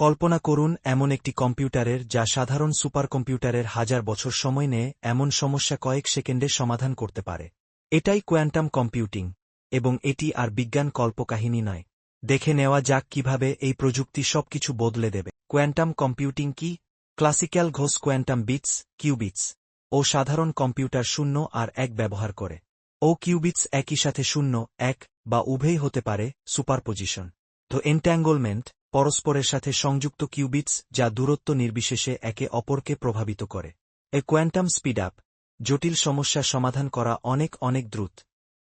কল্পনা করুন, এমন একটি কম্পিউটারের, যা সাধারণ সুপার কম্পিউটারের হাজার বছর সময় নেয়, এমন সমস্যা কয়েক সেকেন্ডে সমাধান করতে পারে। এটাই কোয়ান্টাম কম্পিউটিং, এবং এটি আর বিজ্ঞান কল্পকাহিনী নয়। দেখে নেওয়া যাক কীভাবে এই প্রযুক্তি সবকিছু বদলে দেবে। কোয়ান্টাম কম্পিউটিং কি? ক্লাসিক্যাল ঘোষ কোয়ান্টাম বিটস, কিউবিটস। ও সাধারণ কম্পিউটার শূন্য আর এক ব্যবহার করে। ও কিউবিটস একই সাথে শূন্য, এক, বা উভয়ই হতে পারে, সুপারপোজিশন। তো এন্ট্যাঙ্গলমেন্ট পরস্পরের সাথে সংযুক্ত কিউবিটস যা দূরত্ব নির্বিশেষে একে অপরকে প্রভাবিত করে। এ কোয়ান্টাম স্পিড আপ, জটিল সমস্যা সমাধান করা অনেক অনেক দ্রুত।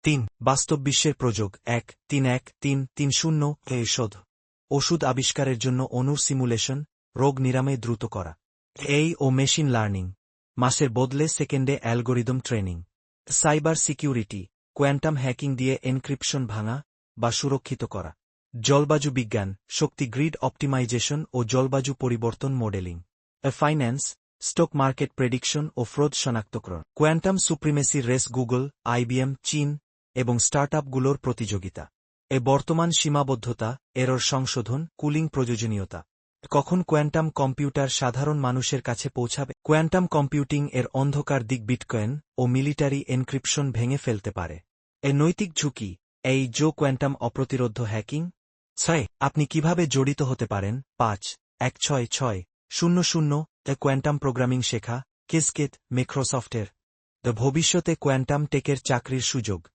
তিন, বাস্তব বিশ্বের প্রযোগ। এক, তিন এক, তিন তিন শূন্য ঔষধ। ওষুধ আবিষ্কারের জন্য অনুর সিমুলেশন, রোগ নিরাময় দ্রুত করা। এই ও মেশিন লার্নিং, মাসের বদলে সেকেন্ডে algorithm training. Cyber security, quantum hacking দিয়ে এনক্রিপশন ভাঙা বা সুরক্ষিত করা। জলবায়ু বিজ্ঞান, শক্তি গ্রিড অপটিমাইজেশন ও জলবায়ু পরিবর্তন modelling finance, stock market prediction ও ফ্রোদ শনাক্তকরণ, কোয়ান্টাম সুপ্রিমেসির রেস গুগল, আইবিএম, চীন এবং স্টার্টআপগুলোর প্রতিযোগিতা, এ বর্তমান সীমাবদ্ধতা, এরর সংশোধন, কুলিং প্রয়োজনীয়তা, কখন কোয়ান্টাম কম্পিউটার সাধারণ মানুষের কাছে পৌঁছাবে, কোয়ান্টাম কম্পিউটিং এর অন্ধকার দিক বিটকয়েন ও মিলিটারি এনক্রিপশন ভেঙে ফেলতে পারে, এ নৈতিক ঝুঁকি, এই জো কোয়ান্টাম অপ্রতিরোধ হ্যাকিং ছয়, আপনি কীভাবে জড়িত হতে পারেন? পাঁচ, এক ছয় ছয়, শূন্য শূন্য দ্য কোয়ান্টাম প্রোগ্রামিং শেখা কিসকেট মাইক্রোসফটের। দ্য ভবিষ্যতে কোয়ান্টাম টেকের চাকরির সুযোগ।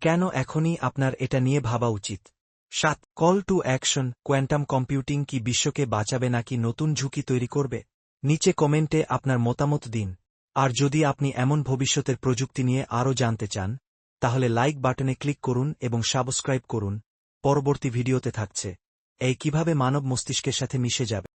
কেন এখনই আপনার এটা নিয়ে ভাবা উচিত? সাত, call to action, quantum computing কি বিশ্বকে বাঁচাবে নাকি নতুন ঝুঁকি তৈরি করবে? নিচে কমেন্টে আপনার মতামত দিন। আর যদি আপনি এমন ভবিষ্যতের প্রযুক্তি নিয়ে আরও জানতে চান, তাহলে লাইক বাটনে ক্লিক করুন এবং সাবস্ক্রাইব করুন। পরবর্তী ভিডিওতে থাকছে। এই কীভাবে মানব মস্তিষ্কের সাথে মিশে যাবে?